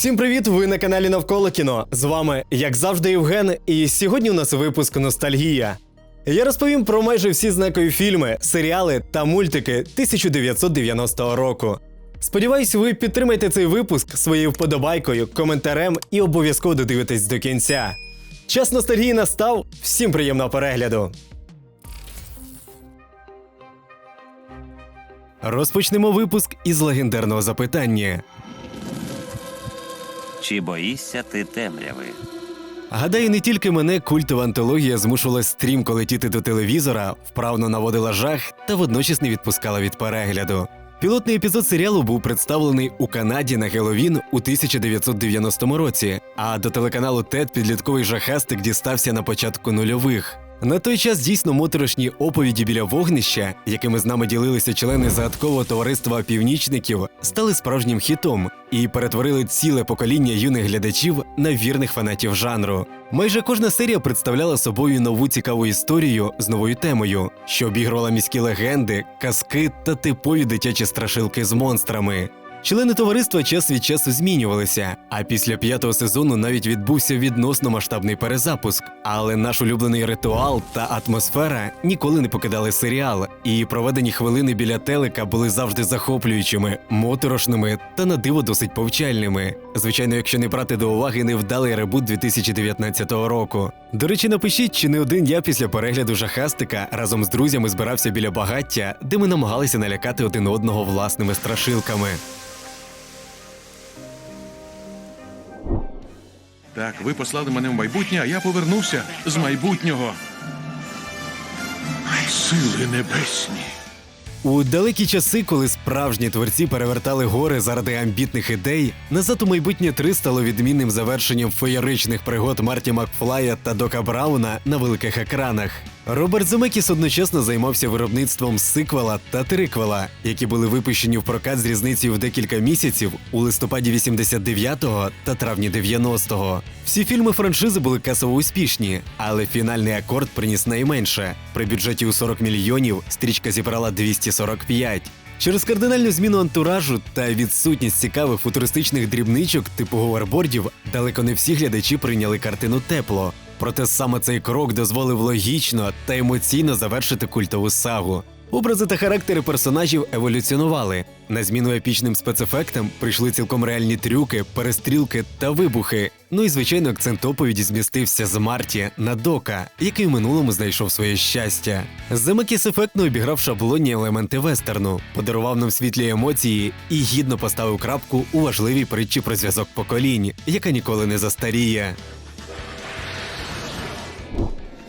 Всім привіт! Ви на каналі Навколо кіно. З вами, як завжди, Євген, і сьогодні у нас випуск Ностальгія. Я розповім про майже всі знакові фільми, серіали та мультики 1990 року. Сподіваюсь, ви підтримаєте цей випуск своєю вподобайкою, коментарем і обов'язково додивитесь до кінця. Час ностальгії настав. Всім приємного перегляду! Розпочнемо випуск із легендарного запитання. Чи боїшся ти темряви? Гадаю, не тільки мене культова антологія змушувала стрімко летіти до телевізора, вправно наводила жах та водночас не відпускала від перегляду. Пілотний епізод серіалу був представлений у Канаді на Геловін у 1990 році, а до телеканалу ТЕД підлітковий жахастик дістався на початку нульових. На той час дійсно моторошні оповіді біля вогнища, якими з нами ділилися члени загадкового товариства північників, стали справжнім хітом і перетворили ціле покоління юних глядачів на вірних фанатів жанру. Майже кожна серія представляла собою нову цікаву історію з новою темою, що обігрувала міські легенди, казки та типові дитячі страшилки з монстрами. Члени товариства час від часу змінювалися, а після п'ятого сезону навіть відбувся відносно масштабний перезапуск. Але наш улюблений ритуал та атмосфера ніколи не покидали серіал, і проведені хвилини біля телека були завжди захоплюючими, моторошними та на диво досить повчальними. Звичайно, якщо не брати до уваги невдалий ребут 2019 року. До речі, напишіть, чи не один я після перегляду жахастика разом з друзями збирався біля багаття, де ми намагалися налякати один одного власними страшилками. Так, ви послали мене в майбутнє, а я повернувся з майбутнього. Сили небесні. У далекі часи, коли справжні творці перевертали гори заради амбітних ідей, назад у майбутнє 3 стало відмінним завершенням феєричних пригод Марті Макфлая та Дока Брауна на великих екранах. Роберт Земекіс одночасно займався виробництвом сиквела та триквела, які були випущені в прокат з різницею в декілька місяців у листопаді 89-го та травні 90-го. Всі фільми франшизи були касово успішні, але фінальний акорд приніс найменше. При бюджеті у 40 мільйонів стрічка зібрала 245. Через кардинальну зміну антуражу та відсутність цікавих футуристичних дрібничок типу говербордів далеко не всі глядачі прийняли картину тепло. Проте саме цей крок дозволив логічно та емоційно завершити культову сагу. Образи та характери персонажів еволюціонували. На зміну епічним спецефектам прийшли цілком реальні трюки, перестрілки та вибухи. Ну і звичайно, акцент оповіді змістився з Марті на Дока, який в минулому знайшов своє щастя. Земекіс ефектно обіграв шаблонні елементи вестерну, подарував нам світлі емоції і гідно поставив крапку у важливій притчі про зв'язок поколінь, яка ніколи не застаріє.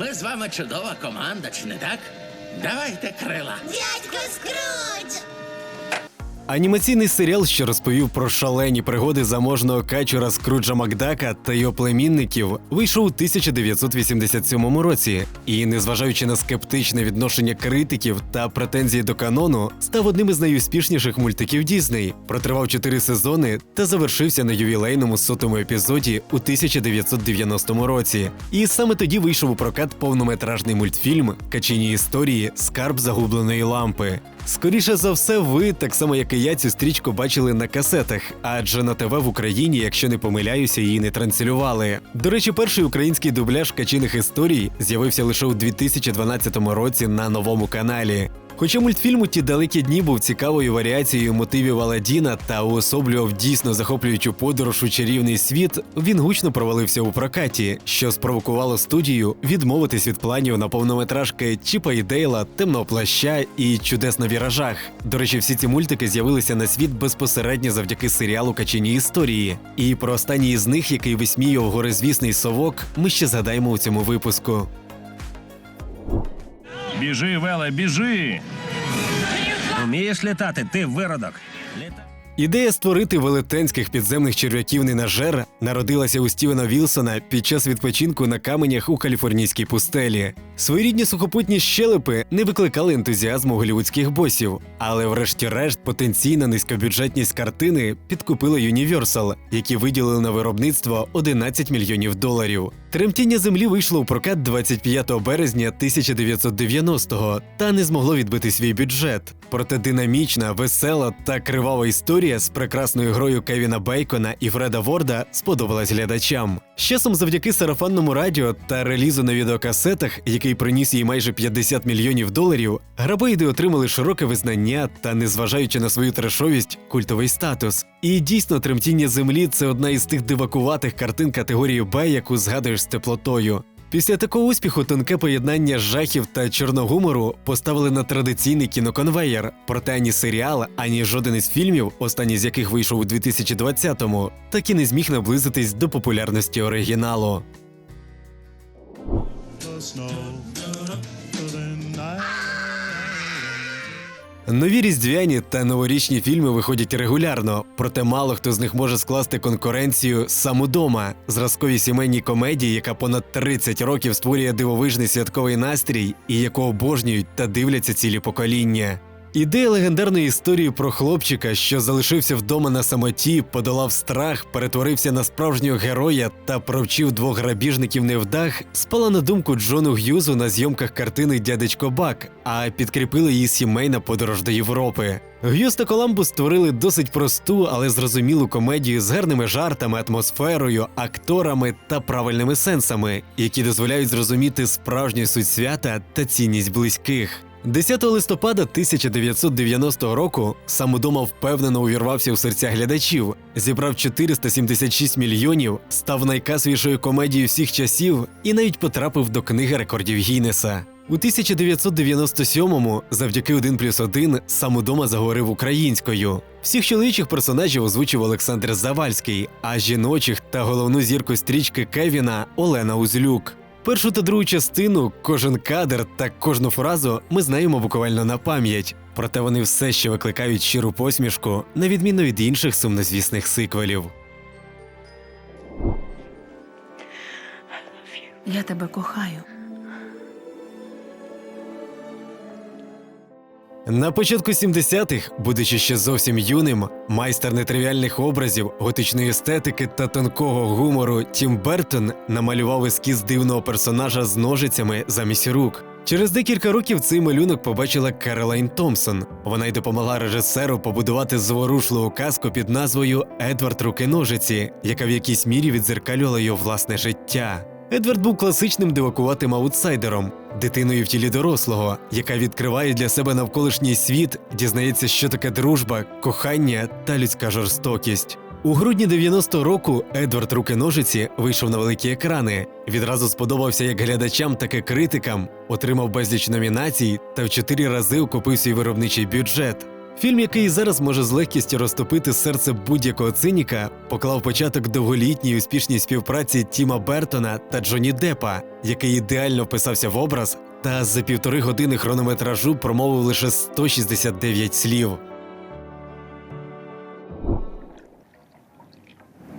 Ми з вами чудова команда, чи не так? Давайте крила. Дядько Скрудж! Анімаційний серіал, що розповів про шалені пригоди заможного качура Скруджа Макдака та його племінників, вийшов у 1987 році, і, незважаючи на скептичне відношення критиків та претензії до канону, став одним із найуспішніших мультиків Дісней. Протривав чотири сезони та завершився на ювілейному сотому епізоді у 1990 році. І саме тоді вийшов у прокат повнометражний мультфільм Качині історії Скарб загубленої лампи. Скоріше за все, ви, так само як і я, цю стрічку бачили на касетах, адже на ТВ в Україні, якщо не помиляюся, її не транслювали. До речі, перший український дубляж качиних історій з'явився лише у 2012 році на новому каналі. Хоча мультфільм у ті далекі дні був цікавою варіацією мотивів Аладдіна та уособлював дійсно захоплюючу подорож у чарівний світ, він гучно провалився у прокаті, що спровокувало студію відмовитись від планів на повнометражки Чіпа і Дейла, темного плаща і чудес на віражах. До речі, всі ці мультики з'явилися на світ безпосередньо завдяки серіалу Качині історії. І про останній із них, який висміював горизвісний совок, ми ще згадаємо у цьому випуску. Біжи, Веле, біжи! Вмієш літати, ти виродок. Ідея створити велетенських підземних черв'яків ненажер народилася у Стівена Вілсона під час відпочинку на каменях у каліфорнійській пустелі. Своєрідні сухопутні щелепи не викликали ентузіазму голівудських босів, але, врешті-решт, потенційна низькобюджетність картини підкупила Universal, які виділили на виробництво 11 мільйонів доларів. Тремтіння землі вийшло у прокат 25 березня 1990-го та не змогло відбити свій бюджет. Проте динамічна, весела та кривава історія з прекрасною грою Кевіна Бейкона і Фреда Ворда сподобалась глядачам. З часом, завдяки сарафанному радіо та релізу на відеокасетах, який приніс їй майже 50 мільйонів доларів, грабоїди отримали широке визнання та, незважаючи на свою трешовість, культовий статус. І дійсно, тремтіння землі це одна із тих дивакуватих картин категорії Б, яку згадуєш з теплотою. Після такого успіху тонке поєднання жахів та чорногумору поставили на традиційний кіноконвеєр. Проте ані серіал, ані жоден із фільмів, останній з яких вийшов у 2020-му, так і не зміг наблизитись до популярності оригіналу. Нові різдвяні та новорічні фільми виходять регулярно, проте мало хто з них може скласти конкуренцію самодома, зразковій сімейній комедії, яка понад 30 років створює дивовижний святковий настрій і яку обожнюють та дивляться цілі покоління. Ідея легендарної історії про хлопчика, що залишився вдома на самоті, подолав страх, перетворився на справжнього героя та провчив двох грабіжників невдах, спала на думку Джону Г'юзу на зйомках картини Дядечко Бак, а підкріпила її сімейна подорож до Європи. Г'юз та Коламбус створили досить просту, але зрозумілу комедію з гарними жартами, атмосферою, акторами та правильними сенсами, які дозволяють зрозуміти справжню суть свята та цінність близьких. 10 листопада 1990 року сам удома впевнено увірвався у серця глядачів, зібрав 476 мільйонів, став найкасовішою комедією всіх часів і навіть потрапив до книги рекордів Гіннеса. У 1997-му, завдяки 1 плюс 1, сам удома заговорив українською. Всіх чоловічих персонажів озвучив Олександр Завальський, а жіночих та головну зірку стрічки Кевіна Олена Узлюк. Першу та другу частину, кожен кадр та кожну фразу ми знаємо буквально на пам'ять. Проте вони все ще викликають щиру посмішку, на відміну від інших сумнозвісних сиквелів. Я тебе кохаю. На початку 70-х, будучи ще зовсім юним, майстер нетривіальних образів, готичної естетики та тонкого гумору Тім Бертон намалював ескіз дивного персонажа з ножицями замість рук. Через декілька років цей малюнок побачила Керолайн Томпсон. Вона й допомогла режисеру побудувати зворушливу казку під назвою Едвард Руки ножиці, яка в якійсь мірі відзеркалювала його власне життя. Едвард був класичним дивакуватим аутсайдером, дитиною в тілі дорослого, яка відкриває для себе навколишній світ, дізнається, що таке дружба, кохання та людська жорстокість. У грудні 90-го року Едвард Руки-ножиці вийшов на великі екрани. Відразу сподобався як глядачам, так і критикам, отримав безліч номінацій та в чотири рази окупив свій виробничий бюджет. Фільм, який зараз може з легкістю розтопити серце будь-якого циніка, поклав початок довголітній успішній співпраці Тіма Бертона та Джоні Деппа, який ідеально вписався в образ, та за півтори години хронометражу промовив лише 169 слів.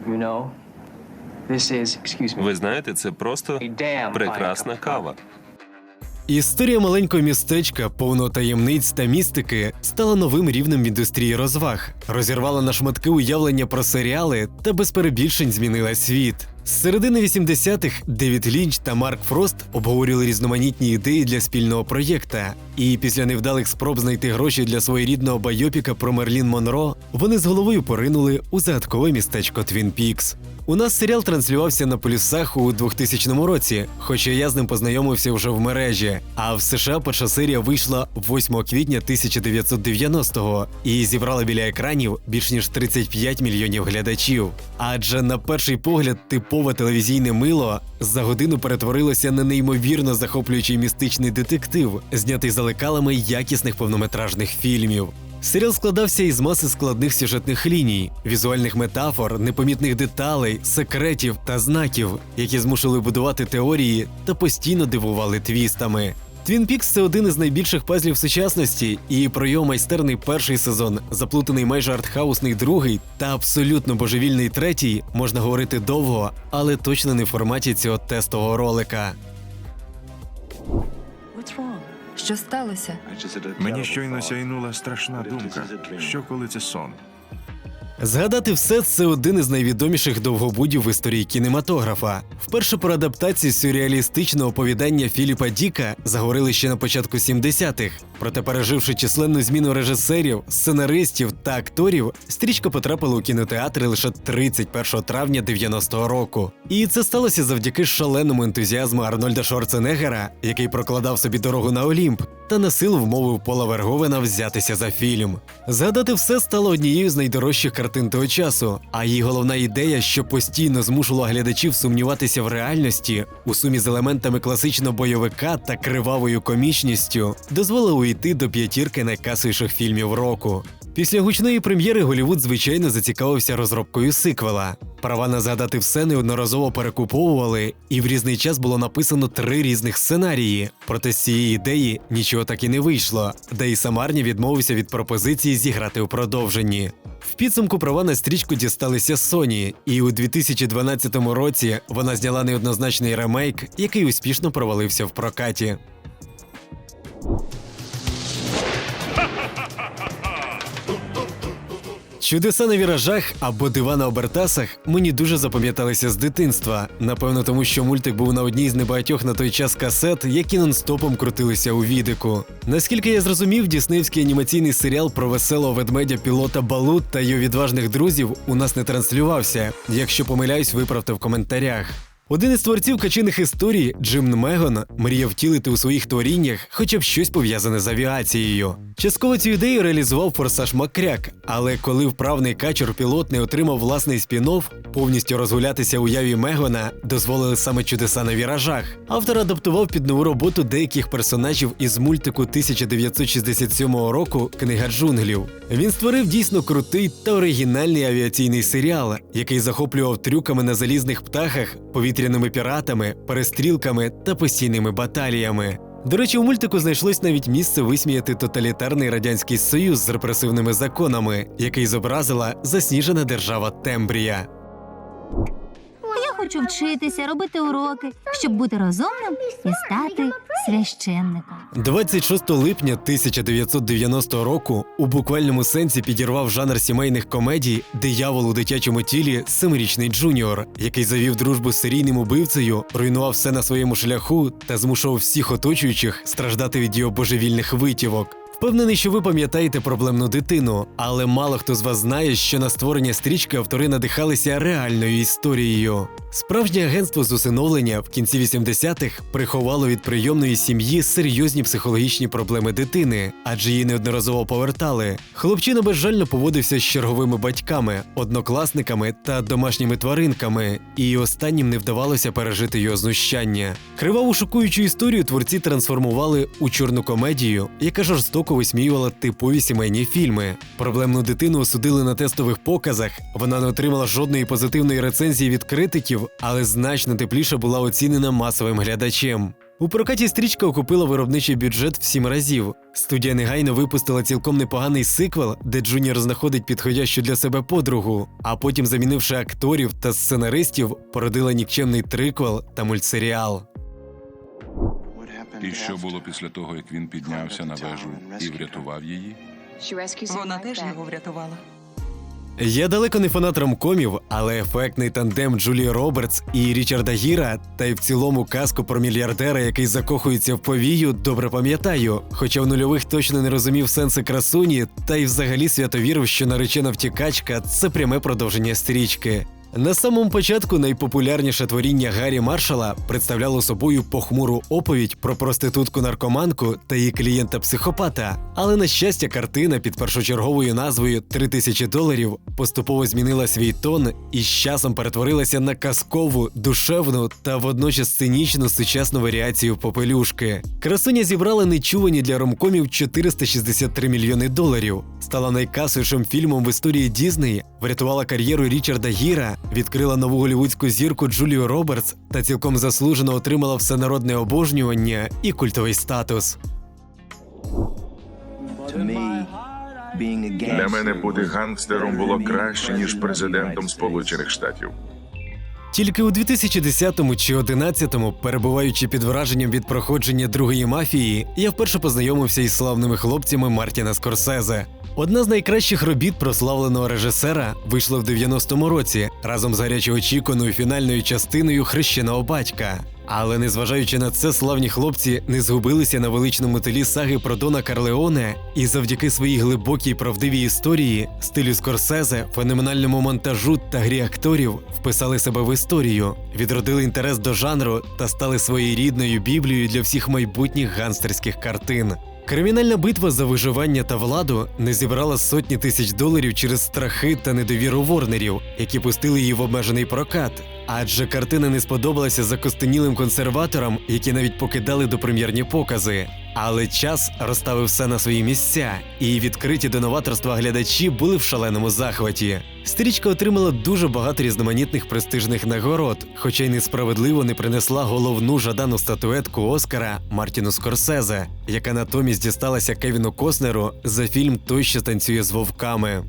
You know, this is, excuse me, Ви знаєте, це просто прекрасна кава. Історія маленького містечка, повного таємниць та містики, стала новим рівнем в індустрії розваг, розірвала на шматки уявлення про серіали та без перебільшень змінила світ. З середини 80-х Девід Лінч та Марк Фрост обговорювали різноманітні ідеї для спільного проєкта. І після невдалих спроб знайти гроші для своєрідного байопіка про Мерлін Монро, вони з головою поринули у загадкове містечко Твін Пікс. У нас серіал транслювався на полюсах у 2000 році, хоча я з ним познайомився вже в мережі. А в США перша серія вийшла 8 квітня 1990-го і зібрала біля екранів більш ніж 35 мільйонів глядачів. Адже на перший погляд типове телевізійне мило за годину перетворилося на неймовірно захоплюючий містичний детектив, знятий за лекалами якісних повнометражних фільмів. Серіал складався із маси складних сюжетних ліній, візуальних метафор, непомітних деталей, секретів та знаків, які змушували будувати теорії та постійно дивували твістами. Твін Пікс це один із найбільших пазлів сучасності, і про його майстерний перший сезон, заплутаний майже артхаусний другий та абсолютно божевільний третій можна говорити довго, але точно не в форматі цього тестового ролика. Що сталося? Мені щойно сяйнула страшна думка. Що коли це сон? Згадати все це один із найвідоміших довгобудів в історії кінематографа. Вперше про адаптацію сюрреалістичного оповідання Філіпа Діка заговорили ще на початку 70-х. Проте, переживши численну зміну режисерів, сценаристів та акторів, стрічка потрапила у кінотеатри лише 31 травня 90-го року. І це сталося завдяки шаленому ентузіазму Арнольда Шварценеггера, який прокладав собі дорогу на Олімп, та на силу вмовив Пола Верговена взятися за фільм. Згадати все стало однією з найдорожчих картин того часу, а її головна ідея, що постійно змушувала глядачів сумніватися в реальності, у сумі з елементами класичного бойовика та кривавою комічністю, дозволила уйти до п'ятірки найкасовіших фільмів року. Після гучної прем'єри Голівуд, звичайно, зацікавився розробкою сиквела. Права на згадати все неодноразово перекуповували, і в різний час було написано три різних сценарії. Проте з цієї ідеї нічого так і не вийшло, де і Самарні відмовився від пропозиції зіграти у продовженні. В підсумку права на стрічку дісталися Sony, і у 2012 році вона зняла неоднозначний ремейк, який успішно провалився в прокаті. Чудеса на віражах або дива на обертасах мені дуже запам'яталися з дитинства. Напевно, тому що мультик був на одній з небагатьох на той час касет, які нон-стопом крутилися у відику. Наскільки я зрозумів, діснеївський анімаційний серіал про веселого ведмедя пілота Балу та його відважних друзів у нас не транслювався. Якщо помиляюсь, виправте в коментарях. Один із творців качиних історій, Джим Мегон, мріяв втілити у своїх творіннях хоча б щось пов'язане з авіацією. Частково цю ідею реалізував форсаж Макряк, але коли вправний качур-пілот не отримав власний спін-офф, повністю розгулятися уяві Мегона дозволили саме чудеса на віражах. Автор адаптував під нову роботу деяких персонажів із мультику 1967 року Книга джунглів. Він створив дійсно крутий та оригінальний авіаційний серіал, який захоплював трюками на залізних птахах, повітряними піратами, перестрілками та постійними баталіями. До речі, у мультику знайшлось навіть місце висміяти тоталітарний радянський союз з репресивними законами, який зобразила засніжена держава Тембрія. Хочу вчитися, робити уроки, щоб бути розумним і стати священником. 26 липня 1990 року у буквальному сенсі підірвав жанр сімейних комедій Диявол у дитячому тілі семирічний Джуніор, який завів дружбу з серійним убивцею, руйнував все на своєму шляху та змушував всіх оточуючих страждати від його божевільних витівок. Впевнений, що ви пам'ятаєте проблемну дитину, але мало хто з вас знає, що на створення стрічки автори надихалися реальною історією. Справжнє агентство з усиновлення в кінці 80-х приховало від прийомної сім'ї серйозні психологічні проблеми дитини, адже її неодноразово повертали. Хлопчина безжально поводився з черговими батьками, однокласниками та домашніми тваринками, і останнім не вдавалося пережити його знущання. Криваву шокуючу історію творці трансформували у чорну комедію, яка жорстоко висміювала типові сімейні фільми. Проблемну дитину осудили на тестових показах. Вона не отримала жодної позитивної рецензії від критиків, але значно тепліше була оцінена масовим глядачем. У прокаті стрічка окупила виробничий бюджет в сім разів. Студія негайно випустила цілком непоганий сиквел, де Джуніор знаходить підходящу для себе подругу, а потім, замінивши акторів та сценаристів, породила нікчемний триквел та мультсеріал. І що було після того, як він піднявся на вежу і врятував її? Вона теж його врятувала. Я далеко не фанат ромкомів, але ефектний тандем Джулії Робертс і Річарда Гіра, та й в цілому казку про мільярдера, який закохується в повію, добре пам'ятаю. Хоча в нульових точно не розумів сенси красуні, та й взагалі свято вірив, що наречена втікачка це пряме продовження стрічки. На самому початку найпопулярніше творіння Гаррі Маршала представляло собою похмуру оповідь про проститутку-наркоманку та її клієнта-психопата. Але на щастя, картина під першочерговою назвою «Три тисячі доларів поступово змінила свій тон і з часом перетворилася на казкову, душевну та водночас цинічну сучасну варіацію попелюшки. Красуня зібрала нечувані для ромкомів 463 мільйони доларів, стала найкасовішим фільмом в історії Дізней, врятувала кар'єру Річарда Гіра, відкрила нову голівудську зірку Джулію Робертс та цілком заслужено отримала всенародне обожнювання і культовий статус. Для мене бути гангстером було краще ніж президентом Сполучених Штатів. Тільки у 2010 чи 2011, перебуваючи під враженням від проходження другої мафії, я вперше познайомився із славними хлопцями Мартіна Скорсезе. Одна з найкращих робіт прославленого режисера вийшла в 90-му році разом з гарячо очікуваною фінальною частиною хрещеного батька. Але незважаючи на це, славні хлопці не згубилися на величному тлі саги про Дона Карлеоне і завдяки своїй глибокій правдивій історії, стилю Скорсезе, феноменальному монтажу та грі акторів вписали себе в історію, відродили інтерес до жанру та стали своєрідною біблією для всіх майбутніх ганстерських картин. Кримінальна битва за виживання та владу не зібрала сотні тисяч доларів через страхи та недовіру ворнерів, які пустили її в обмежений прокат. Адже картина не сподобалася закостенілим консерваторам, які навіть покидали допрем'єрні покази. Але час розставив все на свої місця, і відкриті до новаторства глядачі були в шаленому захваті. Стрічка отримала дуже багато різноманітних престижних нагород, хоча й несправедливо не принесла головну жадану статуетку Оскара Мартіну Скорсезе, яка натомість дісталася Кевіну Коснеру за фільм Той, що танцює з вовками.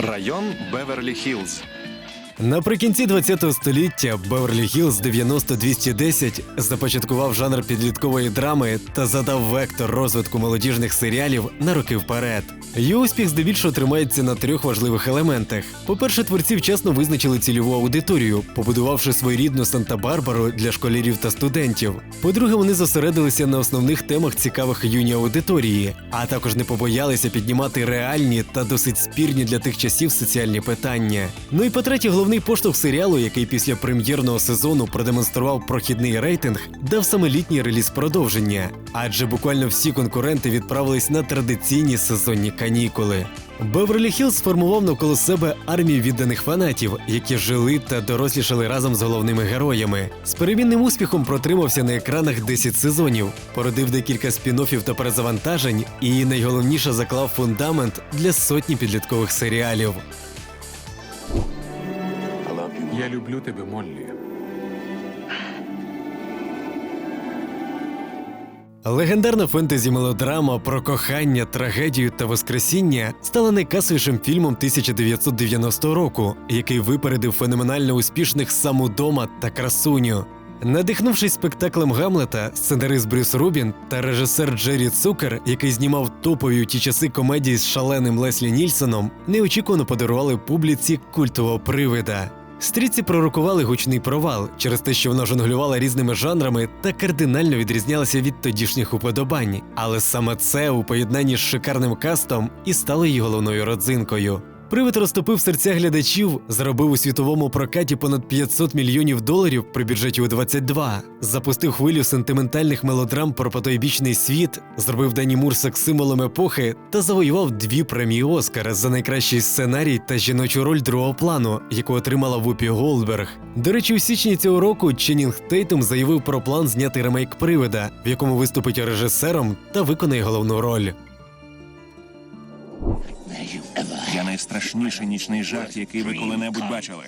Район Беверлі Хіллз. Наприкінці ХХ століття Беверлі Хіллз 90-210 започаткував жанр підліткової драми та задав вектор розвитку молодіжних серіалів на роки вперед. Її успіх здебільшого тримається на трьох важливих елементах. По-перше, творці вчасно визначили цільову аудиторію, побудувавши своєрідну Санта-Барбару для школярів та студентів. По-друге, вони зосередилися на основних темах цікавих юній аудиторії, а також не побоялися піднімати реальні та досить спірні для тих часів соціальні питання. Ну і по-третє, головний поштовх серіалу, який після прем'єрного сезону продемонстрував прохідний рейтинг, дав саме літній реліз продовження, адже буквально всі конкуренти відправились на традиційні сезонні канікули. Беверлі Хіллз сформував навколо себе армію відданих фанатів, які жили та дорослішали разом з головними героями. З перемінним успіхом протримався на екранах 10 сезонів, породив декілька спін-оффів та перезавантажень, і найголовніше заклав фундамент для сотні підліткових серіалів. Я люблю тебе, Моллі. Легендарна фентезі мелодрама про кохання, трагедію та воскресіння стала найкасовішим фільмом 1990 року, який випередив феноменально успішних самодома та красуню. Надихнувшись спектаклем Гамлета, сценарист Брюс Рубін та режисер Джері Цукер, який знімав топові у ті часи комедії з шаленим Леслі Нільсоном, неочікувано подарували публіці культового привида. Стрітці пророкували гучний провал через те, що вона жонглювала різними жанрами та кардинально відрізнялася від тодішніх уподобань. Але саме це у поєднанні з шикарним кастом і стало її головною родзинкою. Привид розтопив серця глядачів, заробив у світовому прокаті понад 500 мільйонів доларів при бюджеті у 22, запустив хвилю сентиментальних мелодрам про потойбічний світ, зробив Дані Мур секс-символом епохи та завоював дві премії Оскара за найкращий сценарій та жіночу роль другого плану, яку отримала Вупі Голдберг. До речі, у січні цього року Ченнінг Тейтум заявив про план зняти ремейк привида, в якому виступить режисером та виконає головну роль. Найстрашніший нічний жах, який ви коли-небудь бачили.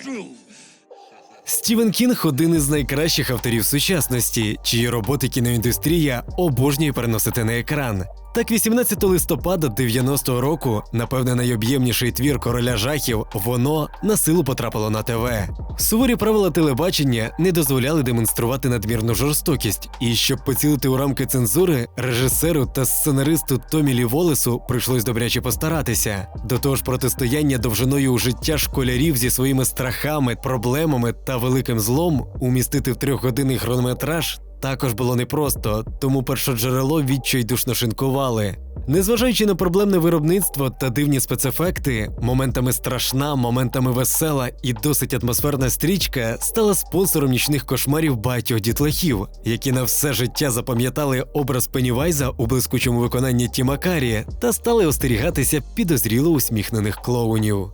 Стівен Кінг один із найкращих авторів сучасності, чиї роботи кіноіндустрія обожнює переносити на екран. Так, 18 листопада 90-го року, напевне, найоб'ємніший твір короля жахів, воно на силу потрапило на ТВ. Суворі правила телебачення не дозволяли демонструвати надмірну жорстокість, і щоб поцілити у рамки цензури, режисеру та сценаристу Томі Лі Волесу прийшлось добряче постаратися. До того ж, протистояння довжиною у життя школярів зі своїми страхами, проблемами та великим злом умістити в трьохгодинний хронометраж також було непросто, тому першоджерело відчайдушно шинкували. Незважаючи на проблемне виробництво та дивні спецефекти, моментами страшна, моментами весела і досить атмосферна стрічка стала спонсором нічних кошмарів багатьох дітлахів, які на все життя запам'ятали образ Пеннівайза у блискучому виконанні Тіма Карі та стали остерігатися підозріло усміхнених клоунів.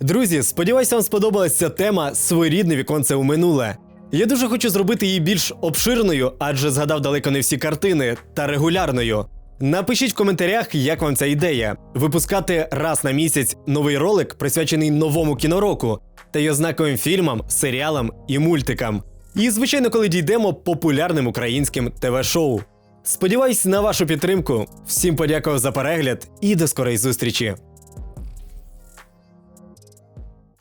Друзі, сподіваюся, вам сподобалася тема своєрідне віконце у минуле. Я дуже хочу зробити її більш обширною, адже згадав далеко не всі картини, та регулярною. Напишіть в коментарях, як вам ця ідея: випускати раз на місяць новий ролик, присвячений новому кінороку, та й ознаковим фільмам, серіалам і мультикам. І, звичайно, коли дійдемо популярним українським ТВ-шоу. Сподіваюсь на вашу підтримку. Всім подякував за перегляд і до скорої зустрічі!